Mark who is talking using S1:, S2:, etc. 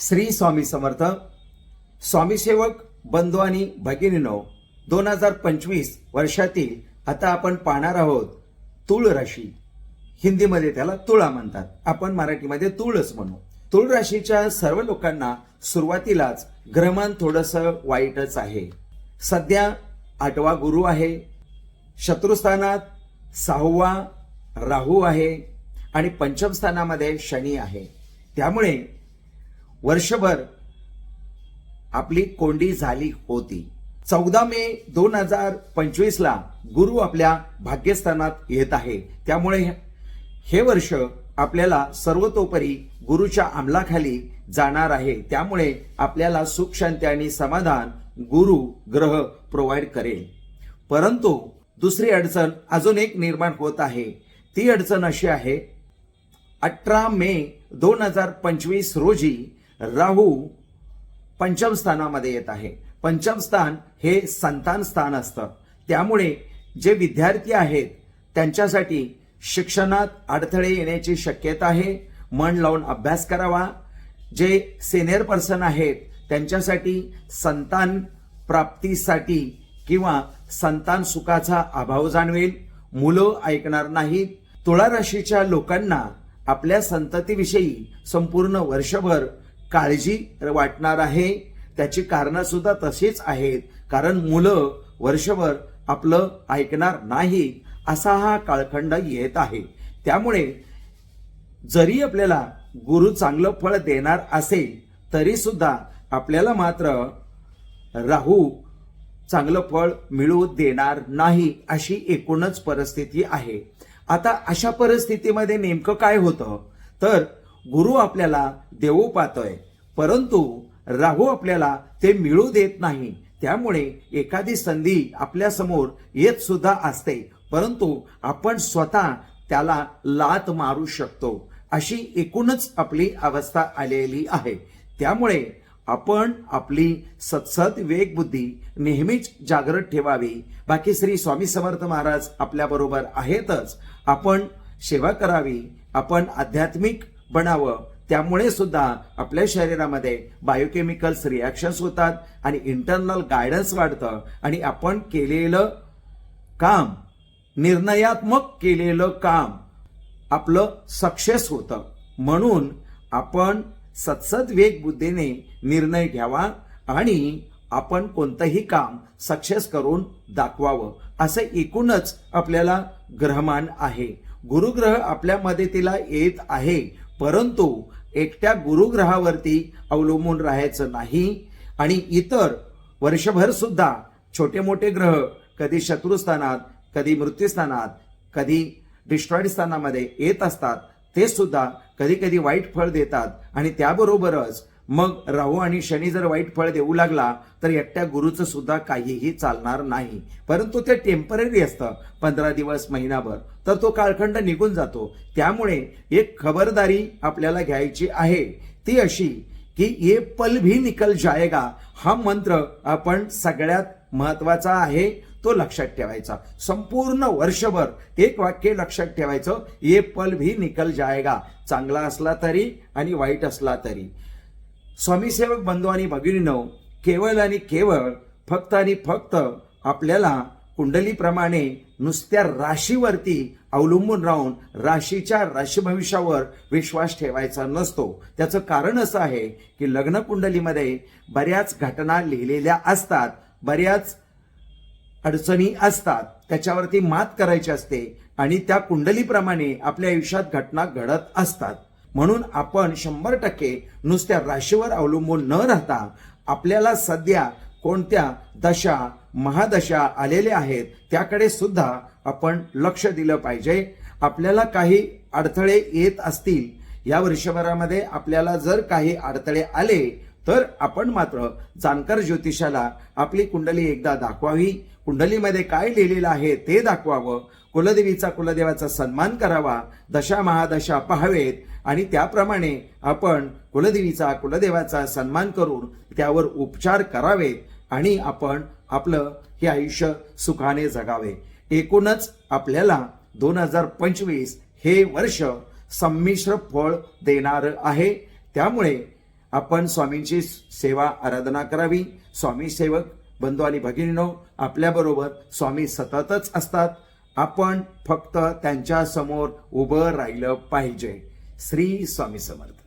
S1: श्री स्वामी समर्थ स्वामी सेवक बंधू आणि भगिनीनो दोन हजार पंचवीस वर्षातील आता आपण पाहणार आहोत तुळ राशी हिंदीमध्ये त्याला तुळा म्हणतात. आपण मराठीमध्ये तुळच म्हणू. तुळ राशीच्या सर्व लोकांना सुरुवातीलाच ग्रहमान थोडस वाईटच आहे. सध्या आठवा गुरु आहे. शत्रुस्थानात सहावा राहू आहे. आणि पंचम स्थानामध्ये शनी आहे. त्यामुळे वर्षभर आपली कोंडी झाली होती. चौदा मे दोन हजार पंचवीस ला गुरु आपल्या भाग्यस्थानात येत आहे. त्यामुळे हे वर्ष आपल्याला सर्वतोपरी गुरुच्या अंमलाखाली जाणार आहे. त्यामुळे आपल्याला सुख शांती आणि समाधान गुरु ग्रह प्रोव्हाइड करेल. परंतु दुसरी अडचण अजून एक निर्माण होत आहे. ती अडचण अशी आहे अठरा मे दोन हजार पंचवीस रोजी राहू पंचम स्थानामध्ये येत आहे. पंचम स्थान हे संतान स्थान असतं. त्यामुळे जे विद्यार्थी आहेत त्यांच्यासाठी शिक्षणात अडथळे येण्याची शक्यता आहे. मन लावून अभ्यास करावा. जे सिनियर पर्सन आहेत त्यांच्यासाठी संतान प्राप्तीसाठी किंवा संतान सुखाचा अभाव जाणवेल. मुलं ऐकणार नाहीत. तुळा राशीच्या लोकांना आपल्या संततीविषयी संपूर्ण वर्षभर काळजी वाटणार आहे. त्याची कारणं सुद्धा तशीच आहेत. कारण मुलं वर्षभर आपलं ऐकणार नाही असा हा काळखंड येत आहे. त्यामुळे जरी आपल्याला गुरु चांगलं फळ देणार असेल तरी सुद्धा आपल्याला मात्र राहू चांगलं फळ मिळू देणार नाही अशी एकूणच परिस्थिती आहे. आता अशा परिस्थितीमध्ये नेमकं काय होतं? तर गुरु आपल्याला देऊ पाहतोय परंतु राहू आपल्याला ते मिळू देत नाही. त्यामुळे एखादी संधी आपल्यासमोर येत सुद्धा असते परंतु आपण स्वतः त्याला लात मारू शकतो. अशी एकूणच आपली अवस्था आलेली आहे. त्यामुळे आपण आपली सत्सद वेगबुद्धी नेहमीच जागृत ठेवावी. बाकी श्री स्वामी समर्थ महाराज आपल्या बरोबर आहेतच. आपण सेवा करावी. आपण आध्यात्मिक बनावं. त्यामुळे सुद्धा आपल्या शरीरामध्ये बायोकेमिकल्स रिॲक्शन्स होतात आणि इंटरनल गायडन्स वाढतं. आणि आपण केलेलं काम निर्णयात्मक केलेलं काम आपलं सक्सेस होतं. म्हणून आपण सत्सद वेग बुद्धीने निर्णय घ्यावा आणि आपण कोणतंही काम सक्सेस करून दाखवावं. असं एकूणच आपल्याला ग्रहमान आहे. गुरुग्रह आपल्या मदतीला येत आहे. परंतु एकट्या गुरुग्रहावरती अवलंबून राहायचं नाही. आणि इतर वर्षभर सुद्धा छोटे मोठे ग्रह कधी शत्रुस्थानात कधी मृत्यूस्थानात कधी डिस्ट्रॉइड स्थानामध्ये येत असतात ते सुद्धा कधी कधी वाईट फळ देतात. आणि त्याबरोबरच मग राहू आणि शनी जर वाईट फळ देऊ लागला तर एकट्या गुरुचं सुद्धा काहीही चालणार नाही. परंतु ते टेंपररी असतं पंधरा दिवस महिनाभर. तर तो काळखंड निघून जातो. त्यामुळे एक खबरदारी आपल्याला घ्यायची आहे. ती अशी की ये पल भी निकल जाएगा हा मंत्र आपण सगळ्यात महत्त्वाचा आहे तो लक्षात ठेवायचा. संपूर्ण वर्षभर एक वाक्य लक्षात ठेवायचं ये पल भी निकल जाएगा. चांगला असला तरी आणि वाईट असला तरी. स्वामीसेवक बंधू आणि भगिनीनो केवळ आणि केवळ फक्त आणि फक्त आपल्याला कुंडलीप्रमाणे नुसत्या राशीवरती अवलंबून राहून राशीच्या राशी भविष्यावर विश्वास ठेवायचा नसतो. त्याचं कारण असं आहे की लग्न कुंडलीमध्ये बऱ्याच घटना लिहिलेल्या असतात बऱ्याच अडचणी असतात. त्याच्यावरती मात करायची असते आणि त्या कुंडलीप्रमाणे आपल्या आयुष्यात घटना घडत असतात. म्हणून आपण शंभर टक्के नुसत्या राशीवर अवलंबून न राहता आपल्याला सध्या कोणत्या दशा महादशा आलेल्या आहेत त्याकडे सुद्धा आपण लक्ष दिलं पाहिजे. आपल्याला काही अडथळे येत असतील या वर्षभरामध्ये आपल्याला जर काही अडथळे आले तर आपण मात्र जाणकार ज्योतिषाला आपली कुंडली एकदा दाखवावी. कुंडलीमध्ये काय लिहिलेलं आहे ते दाखवावं. कुलदेवीचा कुलदेवाचा सन्मान करावा दशा महादशा पाहावेत आणि त्याप्रमाणे आपण कुलदेवीचा कुलदेवाचा सन्मान करून त्यावर उपचार करावेत आणि आपण आपलं हे आयुष्य सुखाने जगावे. एकूणच आपल्याला दोन हजार पंचवीस हे वर्ष संमिश्र फळ देणार आहे. त्यामुळे आपण स्वामींची सेवा आराधना करावी. स्वामी सेवक बंधू आणि भगिनीनो आपल्याबरोबर स्वामी सततच असतात. आपण फक्त त्यांच्यासमोर उभं राहिलं पाहिजे. श्री स्वामी समर्थ.